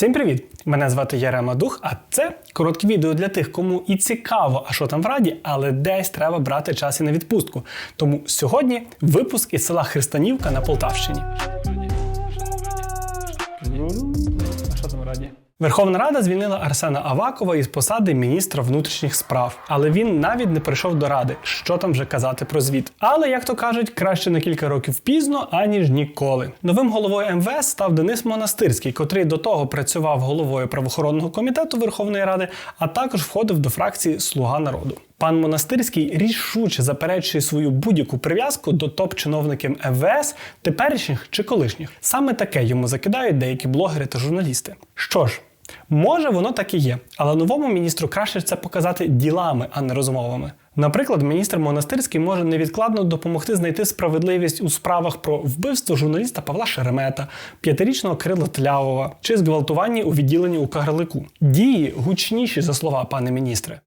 Всім привіт! Мене звати Ярема Дух, а це коротке відео для тих, кому і цікаво, а що там в раді, але десь треба брати час і на відпустку. Тому сьогодні випуск із села Христанівка на Полтавщині. А що там в раді? Верховна Рада звільнила Арсена Авакова із посади міністра внутрішніх справ, але він навіть не прийшов до ради. Що там вже казати про звіт? Але як то кажуть, краще на кілька років пізно, аніж ніколи. Новим головою МВС став Денис Монастирський, котрий до того працював головою правоохоронного комітету Верховної Ради, а також входив до фракції Слуга народу. Пан Монастирський рішуче заперечує свою будь-яку прив'язку до топ-чиновників МВС, теперішніх чи колишніх. Саме таке йому закидають деякі блогери та журналісти. Що ж, може воно так і є, але новому міністру краще це показати ділами, а не розмовами. Наприклад, міністр Монастирський може невідкладно допомогти знайти справедливість у справах про вбивство журналіста Павла Шеремета, п'ятирічного Кирила Тлявова чи зґвалтування у відділенні у Кагарлику. Дії гучніші за слова, пане міністре.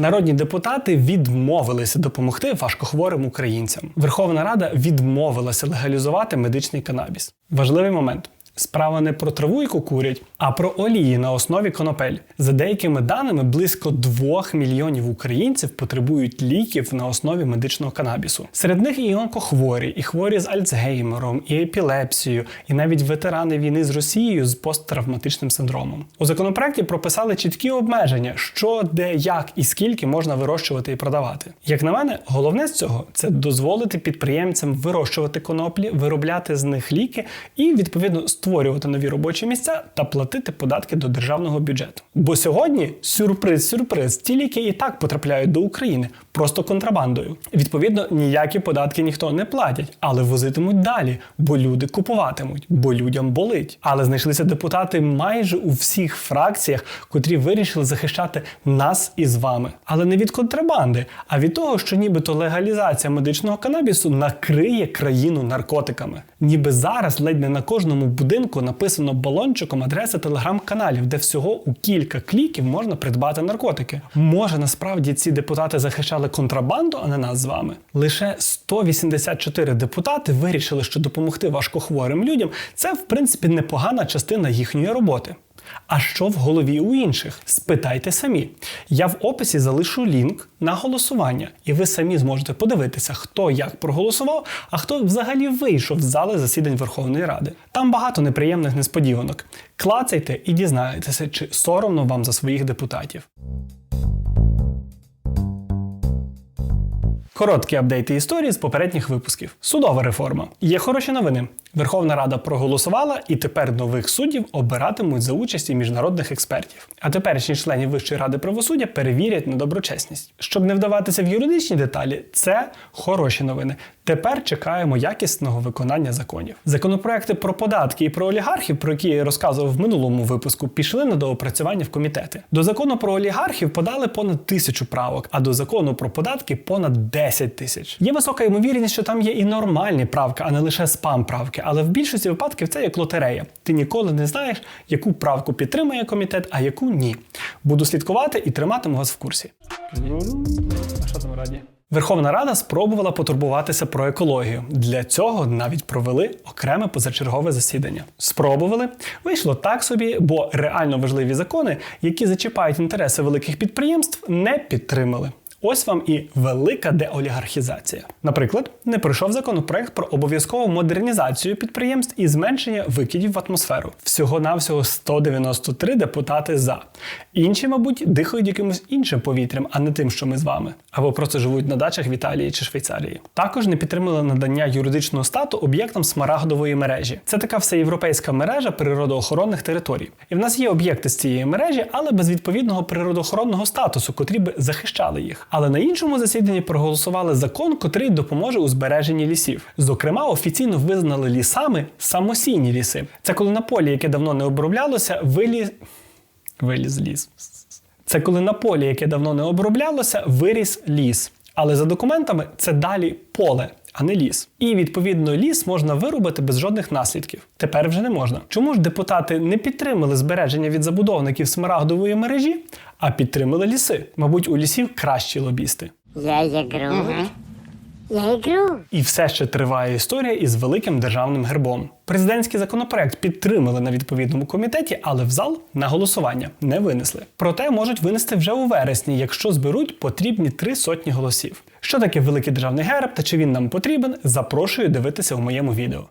Народні депутати відмовилися допомогти важкохворим українцям. Верховна Рада відмовилася легалізувати медичний канабіс. Важливий момент. Справа не про траву, яку курять, а про олії на основі конопель. За деякими даними, близько 2 мільйонів українців потребують ліків на основі медичного канабісу. Серед них і онкохворі, і хворі з Альцгеймером, і епілепсією, і навіть ветерани війни з Росією з посттравматичним синдромом. У законопроекті прописали чіткі обмеження, що, де, як і скільки можна вирощувати і продавати. Як на мене, головне з цього це дозволити підприємцям вирощувати коноплі, виробляти з них ліки і відповідно створювати нові робочі місця та платити податки до державного бюджету. Бо сьогодні сюрприз, сюрприз, ці ліки і так потрапляють до України просто контрабандою. Відповідно, ніякі податки ніхто не платять, але возитимуть далі, бо люди купуватимуть, бо людям болить. Але знайшлися депутати майже у всіх фракціях, котрі вирішили захищати нас із вами. Але не від контрабанди, а від того, що нібито легалізація медичного канабісу накриє країну наркотиками. Ніби зараз ледь не на кожному будинку написано балончиком адреса телеграм-каналів, де всього у кілька кліків можна придбати наркотики. Може насправді ці депутати захищали контрабанду, а не нас з вами. Лише 184 депутати вирішили, що допомогти важкохворим людям це в принципі непогана частина їхньої роботи. А що в голові у інших? Спитайте самі. Я в описі залишу лінк на голосування, і ви самі зможете подивитися, хто як проголосував, а хто взагалі вийшов з зали засідань Верховної Ради. Там багато неприємних несподіванок. Клацайте і дізнаєтеся, чи соромно вам за своїх депутатів. Короткі апдейти історії з попередніх випусків. Судова реформа. Є хороші новини. Верховна Рада проголосувала, і тепер нових суддів обиратимуть за участі міжнародних експертів. А теперішні членів Вищої ради правосуддя перевірять на доброчесність. Щоб не вдаватися в юридичні деталі, це хороші новини. Тепер чекаємо якісного виконання законів. Законопроекти про податки і про олігархів, про які я розказував в минулому випуску, пішли на доопрацювання в комітети. До закону про олігархів подали понад тисячу правок, а до закону про податки понад 10 тисяч. Є висока ймовірність, що там є і нормальні правки, а не лише спам правки. Але в більшості випадків це як лотерея. Ти ніколи не знаєш, яку правку підтримує комітет, а яку ні. Буду слідкувати і триматиму вас в курсі. А що там раді? Верховна Рада спробувала потурбуватися про екологію. Для цього навіть провели окреме позачергове засідання. Спробували, вийшло так собі, бо реально важливі закони, які зачіпають інтереси великих підприємств, не підтримали. Ось вам і велика деолігархізація. Наприклад, не пройшов законопроект про обов'язкову модернізацію підприємств і зменшення викидів в атмосферу. Всього-навсього 193 депутати за. Інші, мабуть, дихають якимось іншим повітрям, а не тим, що ми з вами, або просто живуть на дачах в Італії чи Швейцарії. Також не підтримали надання юридичного стату об'єктам смарагдової мережі. Це така всеєвропейська мережа природоохоронних територій. І в нас є об'єкти з цієї мережі, але без відповідного природоохоронного статусу, котрі би захищали їх. Але на іншому засіданні проголосували закон, котрий допоможе у збереженні лісів. Зокрема, офіційно визнали лісами самосійні ліси. Це коли на полі, яке давно не оброблялося, виліз виліз ліс. Це коли на полі, яке давно не оброблялося, виріс ліс. Але за документами це далі поле, а не ліс. І відповідно ліс можна вирубити без жодних наслідків. Тепер вже не можна. Чому ж депутати не підтримали збереження від забудовників смарагдової мережі, а підтримали ліси? Мабуть, у лісів кращі лобісти. Я є Грут. Я игру. І все ще триває історія із великим державним гербом. Президентський законопроект підтримали на відповідному комітеті, але в зал на голосування не винесли. Проте можуть винести вже у вересні, якщо зберуть потрібні три сотні голосів. Що таке великий державний герб та чи він нам потрібен? Запрошую дивитися у моєму відео.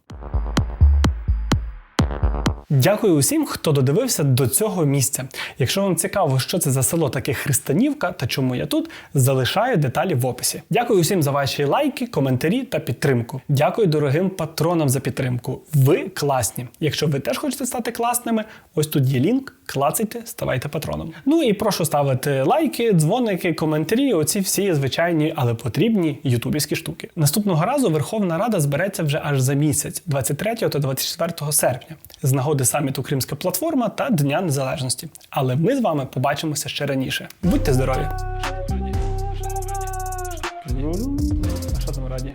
Дякую усім, хто додивився до цього місця. Якщо вам цікаво, що це за село таке Христанівка та чому я тут, залишаю деталі в описі. Дякую усім за ваші лайки, коментарі та підтримку. Дякую дорогим патронам за підтримку. Ви класні. Якщо ви теж хочете стати класними, ось тут є лінк. Клацайте, ставайте патроном. Ну і прошу ставити лайки, дзвоники, коментарі. Оці всі звичайні, але потрібні ютубівські штуки. Наступного разу Верховна Рада збереться вже аж за місяць, 23 та 24 серпня, з нагоди саміту Кримська платформа та Дня Незалежності. Але ми з вами побачимося ще раніше. Будьте здорові! А що там раді?